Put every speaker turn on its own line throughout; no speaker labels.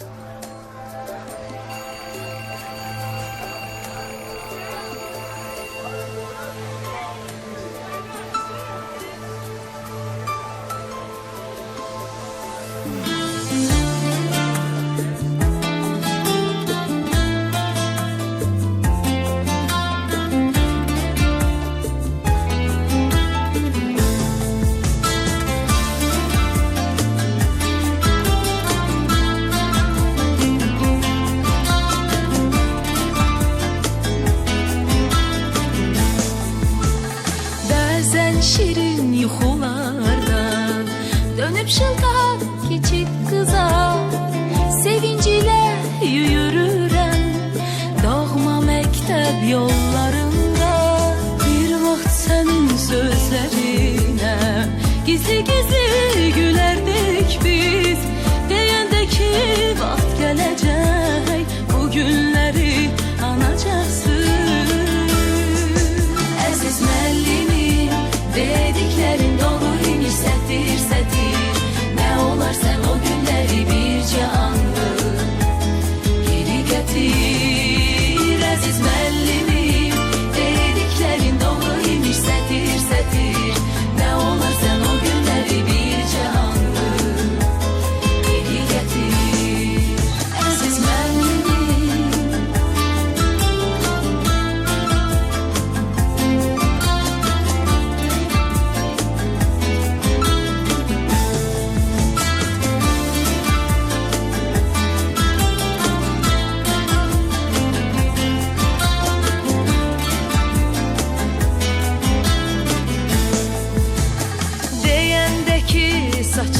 Bye. Şirin yuxulardan Dönüp şıltaq keçib qıza Sevincilə yürürəm Doğma məktəb yollarında Bir vaxt sənin sözlərinə Gizli-gizli gülərdik biz Deyəndə ki vaxt gələcək Bu günləri anacaqsın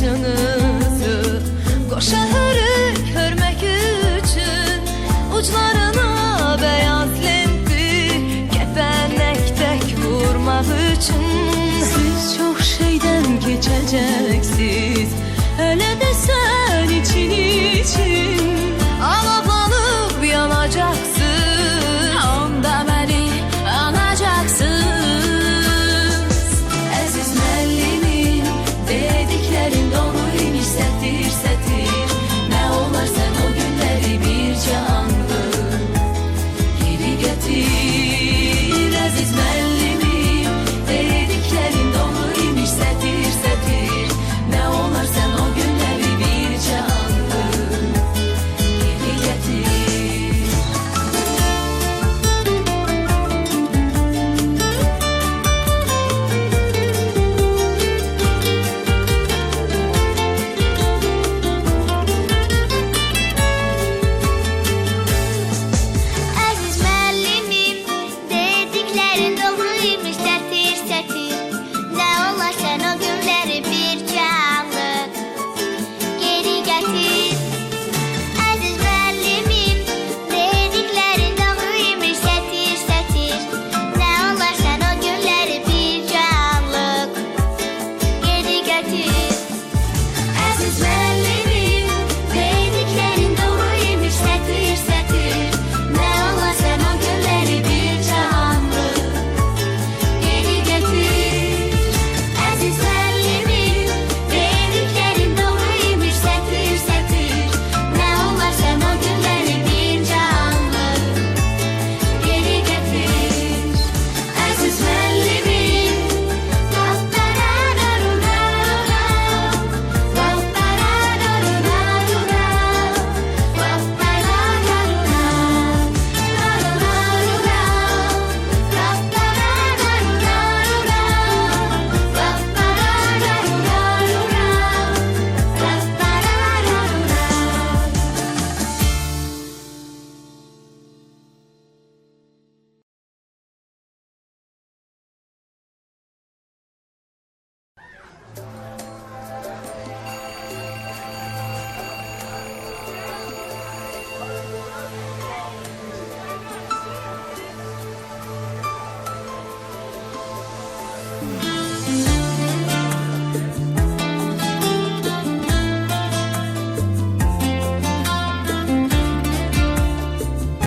başınızı. Koşa hörük hörmek üçün Uclarına beyaz lempi Kepenek tek vurmak üçün Siz çok şeyden geçeceksiniz Öyle